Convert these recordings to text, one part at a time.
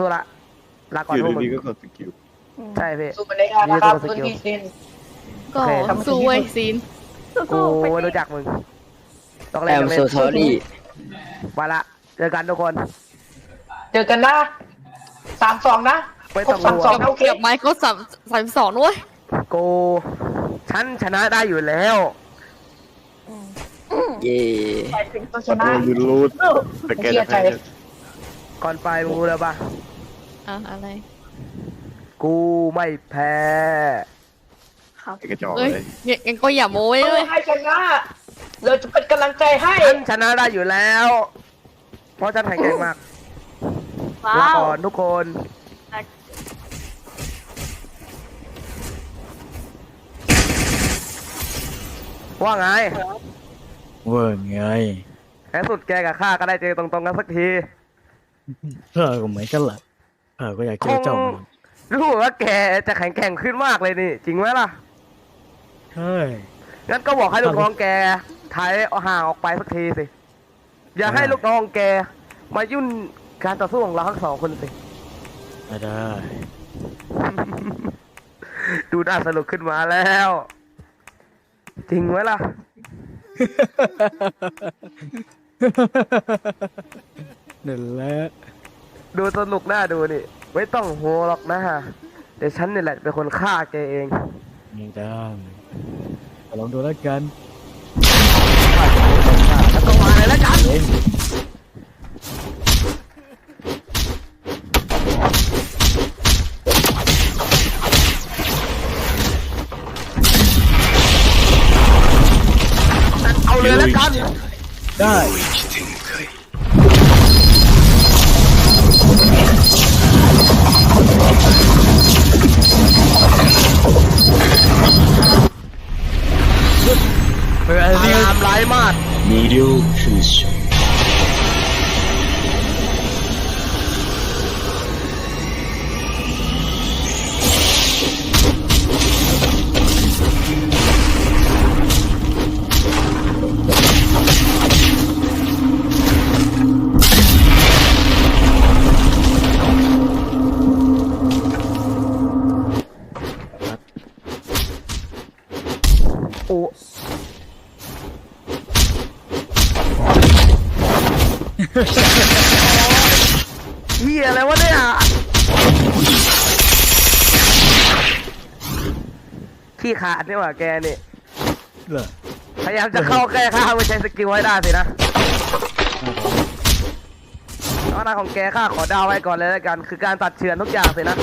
สู้ละ ลาก่อนอยู่พวกมึงดีๆก็กดสกิลใช่พี่ สู้กันได้นะครับมีตัวสกิลรุ่นพี่ซินก็โอเค สู้เว้ยซีน กูไม่รู้จักมึง ต้องแอเล่นมต้องโซเล่นทอรี่มาละ เจอกันทุกคน เจอกันนะสามสองนะไม่ต้องครบห่วสางมสองโอเคเกือบไม้ก็สามสามสองด้วยกูฉันชนะได้อยู่แล้ว เย่ไปถึงตัวชโดนะนยูรูดแต่แกจะแพ้เสียใจก่อนไปมึงรู้แล้วปะ อะอะไร กูไม่แพ้ ครับไอ้กระจอกเอ้ยเลยงั้นงั้นก็อย่าโม้ไว้เพื่เลอยให้ชนะ เราจะเป็นกำลังใจให้ ฉันชนะได้อยู่แล้ว เพราะฉันแข็งแกร่งมากลาก่อนทุกคน ว่าไงว่าไงแล้สุดแกกับข้าก็ได้เจอตรงๆกันสักทีข้าก็เหมือนกันแหละ ข้าก็อยากเจอเจ้าเหมือนกันรู้ว่าแกจะแข็งแกร่งขึ้นมากเลยนี่ จริงไหมล่ะ ใช่งั้นก็บอกให้ลูกน้องแกถอยห่างออกไปสักทีสิ อย่าให้ลูกน้องแก มายุ่นการต่อสู้ของเราทั้งสองคนสิ ไม่ได้ ดูน่าสนุกขึ้นมาแล้ว จริงไหมล่ะ นั่นแหละ ดูสนุกน่าดูนี่ ไม่ต้องโหวหรอกนะฮะเดี๋ยวฉันนี่แหละเป็นคนฆ่าแกเองไม่ได้ลองดูแล้วกันแล้วก็มาเลยแล้วกัน เองเอาเลยแล้วกัน ได้ 無料空所 ขี้ขาดนี่หว่าแกนี่เหรอพยายามจะเข้าแก้ข้าไม่ใช้สกิลให้ได้สินะเพราะหน้าของแกข้าขอดาวไว้ก่อนเลยแล้วกัน คือการตัดเฉือนทุกอย่างสินะ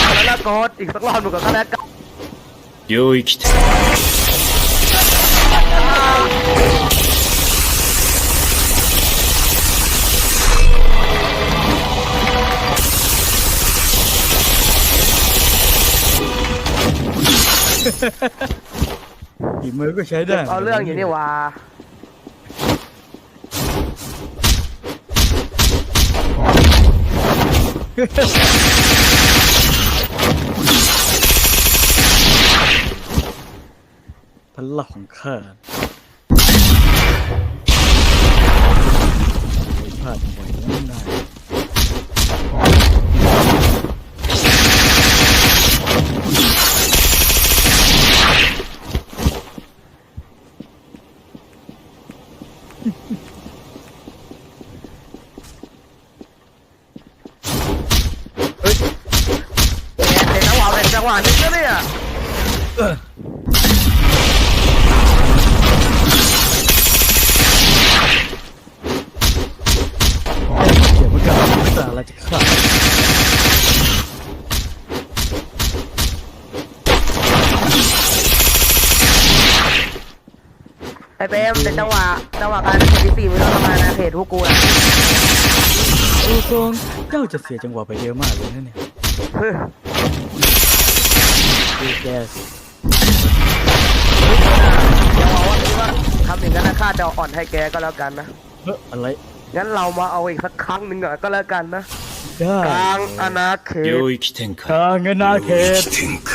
เอาแล้วนะโกดอีกสักรอบหนึ่งก่อนก็แล้วกัน領域 ฝีมือก็ใช้ได้เอาเรื่องอยู่นี่หว่าพลังของข้าไม่พลาดบ่อยนั้นได้ แกเด็กจังหวะเด็กจังหวะนึงนะเนี่ย ไอเปมเด็กจังหวะจังหวะการเป็นที่สี่มือต้องทำงานนะเขตพวกกูนะ ดูทรงเจ้าจะเสียจังหวะไปเยอะมากเลยนะเนี่ย เฮ้ย ดูแกสิ อย่าบอกว่าคิดว่าทำอย่างนั้นนะข้าจะอ่อนให้แกก็แล้วกันนะ เฮ้ยอะไร งั้นเรามาเอาอีกสักครั้งหนึ่งอ่ะก็แล้วกันนะ ได้ กลางอาณาเขต 領域展開 ทางเงินนาเขต 展開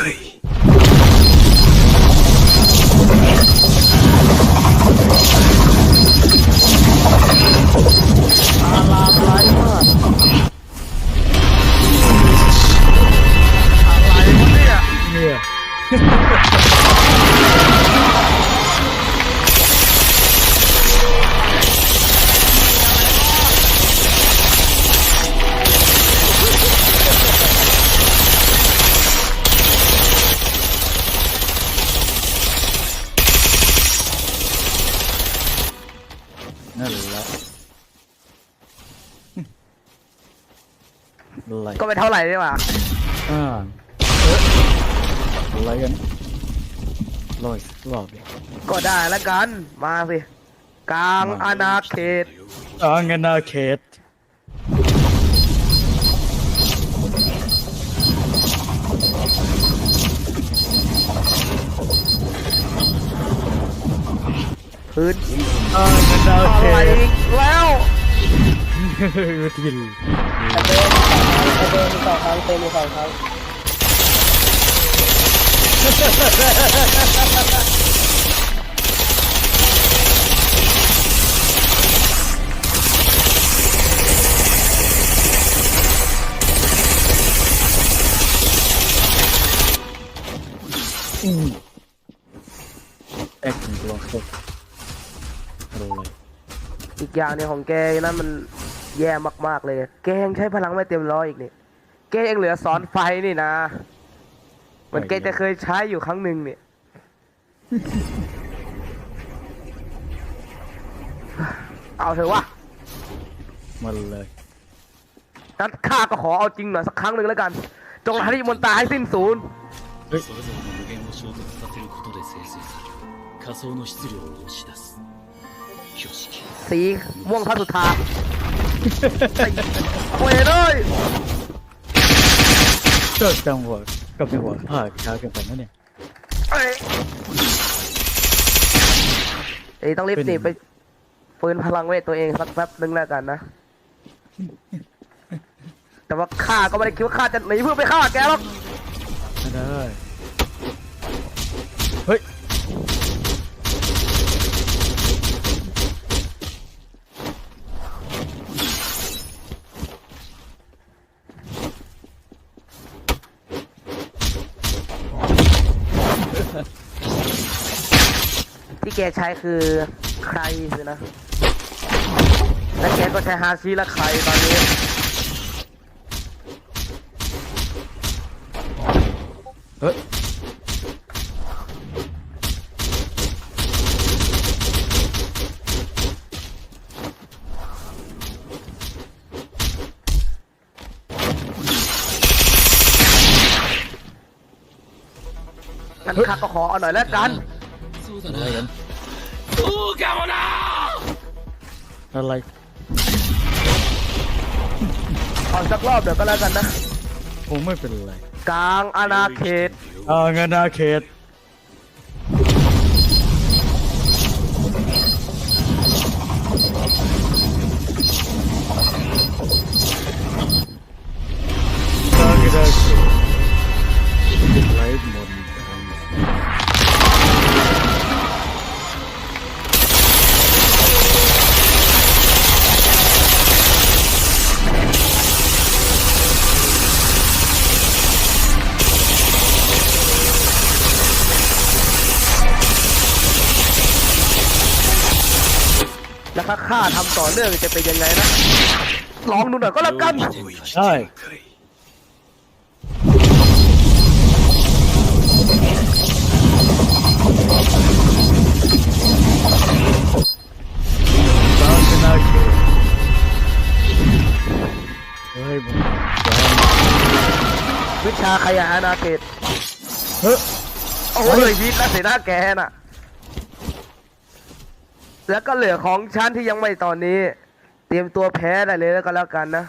ไรก็ไม่เท่าไหร่นี่หว่าอ่าเอ๊ะอะไรกันรอยรอบเลยก็ได้แล้วกัน มาสิ กลางอาณาเขต อ่างนาเขตพื้นอ่างนาอะเขไรตอีกแล้วทินไอ เบนมีสองครั้งเตมีสองครั้งอืมแอคชั่นตัวเขาอะไรอีกอย่างเนี่ยของแกนั้นมัน แย่มากๆเลย แกยังใช้พลังไม่เต็มร้อยอีกนี่ แกยังเหลือสอนไฟนี่นะ เหมือนแกจะเคยใช้อยู่ครั้งหนึ่งเนี่ย เอาเถอะวะ มันเลย งั้นข้าก็ขอเอาจริงหน่อยสักครั้งหนึ่งแล้วกัน จงทำให้มนตราให้สิ้นศูนย์ それぞれの無限を衝突させることで生成され仮想の質量を押し出す挙式 สีม่วงพระสุธาไอ้ เวยเลยก็จังหวะกับจังหวะภาคช้าเกันไปนะเนี่ย เอ้ยเอ้ยต้องรีบเป็นหนีไปฟื้นพลังเวทตัวเองสักแป๊บนึงแล้วกันนะ แต่ว่าข้าก็ไม่ได้คิดว่าข้าจะหนีเพื่อไปฆ่าแกหรอกไม่ได้ เฮ้ย แกใช้คือใครสินะ แล้วแกก็ใช้ฮาร์ซีและใครตอนนี้เฮ้ยงั้นข้าก็ขอเอาหน่อยแล้วกัน สู้กันเลย look out อะไรออกสักรอบเดี๋ยวก็แล้วกันนะ คงไม่เป็นไร กลางอาณาเขต เออเงานาเขตาข้าทำต่อเนื่องจะเป็นยังไงนะลองดูหน่อยก็แล้วกันใช่วิชาขยะอาณาเขตเฮ้ยโอ้ยยิดแล้วเสียหน้าแกน่ะ แล้วก็เหลือของชั้นที่ยังไม่ตอนนี้ เตรียมตัวแพ้ได้เลยแล้วก็แล้วกันนะ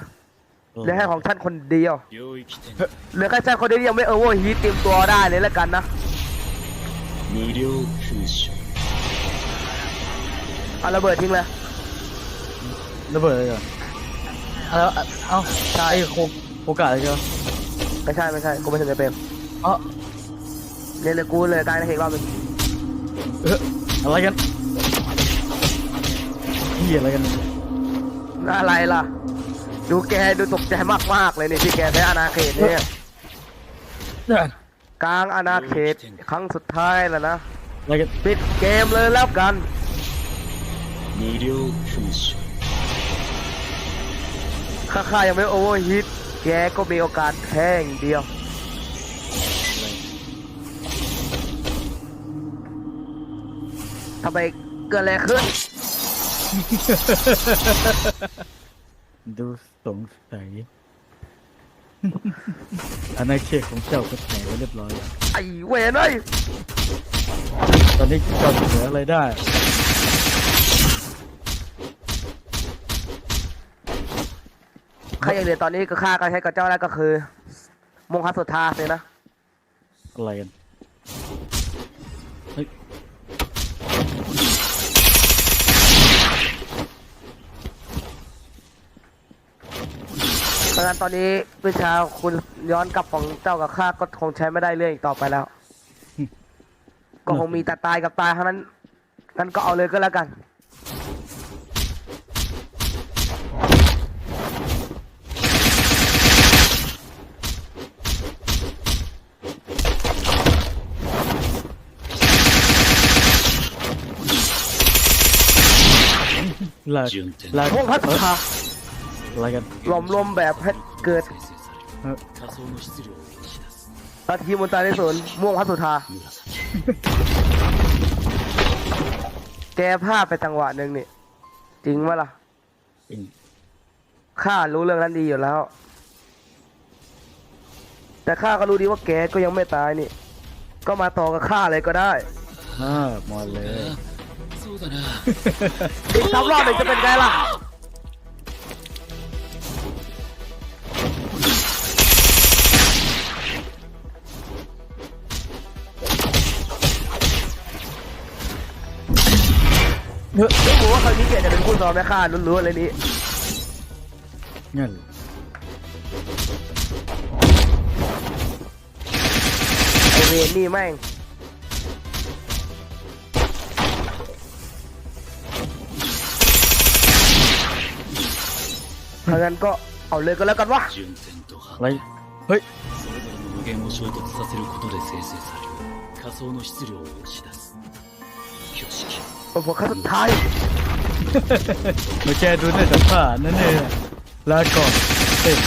เหลือให้ของชั้นคนเดียวเหลือแค่ชั้นคนเดียวยังไม่เออร์โวฮีทเตรียมตัวได้เลยแล้วกันนะเอาระเบิดทิ้งเลยระเบิดเลยเหรอเอาแล้วเอาใช่โคโอกาสเลยเช่ไไม่ใช่ไม่ใช่กูไม่ถึงจะเป็นเออเล่นเลยกูเลยตายในเหตุรอบนึงอะไรกัน พี่อะไรกัน อะไรล่ะ ดูแกดูตกใจมากๆเลยนี่ที่แกใช้อาณาเขตเนี่ย เนี่ย กลางอาณาเขตครั้งสุดท้ายแล้วนะ อะไรกัน ปิดเกมเลยแล้วกัน 無料空襲 ข้าข้ายังไม่โอเวอร์ฮิตแกก็มีโอกาสแพ้อย่างเดียว ทำไมเกิดอะไรขึ้น ดูสงสัยอาณาเขตของเจ้าก็แตกไว้เรียบร้อยแล้วไอ้เวนเอ้ยตอนนี้เจ้าเหลืออะไรได้ใครอย่างเดียวตอนนี้ก็ฆ่ากันใช้กับเจ้าแล้วก็คือ มงคลสุธาเลยนะอะไรกันเฮ้ย เพราะฉะนั้นตอนนี้วิชาคุณย้อนกลับของเจ้ากับข้าก็คงใช้ไม่ได้เรื่องอีกต่อไปแล้ว ก็คงมีแต่ตายกับตายเท่านั้นงั้นก็เอาเลยก็แล้วกัน ลา順天ลาพวกพัฒนา อะไรกันหลอมลมแบบให้เกิดนาทีมนตายในสวนม่วงพัสุธา แกพาดไปจังหวะหนึ่งนี่ จริงไหมล่ะข้ารู้เรื่องนั้นดีอยู่แล้ว แต่ข้าก็รู้ดีว่าแกก็ยังไม่ตายนี่ ก็มาต่อกับข้าเลยก็ได้ฮ่ามาเลยอีกสามรอบเลยจะเป็นไงล่ะ กจะเป็นผู้ซ้อมแม่ข้าลุ้นๆเลยนี่ งั้นเหรอ ไอเวนนี่แม่ง ถ้างั้นก็เอาเลยก็แล้วกันวะ 順天と อะไร 破 เฮ้ย それぞれの無限を衝突させることで生成される仮想の質量を押し出す挙式 เป็นผลครั้งสุดท้าย มาแก้ดูได้แต่ผ้านั่นเองลาก่อนเต้น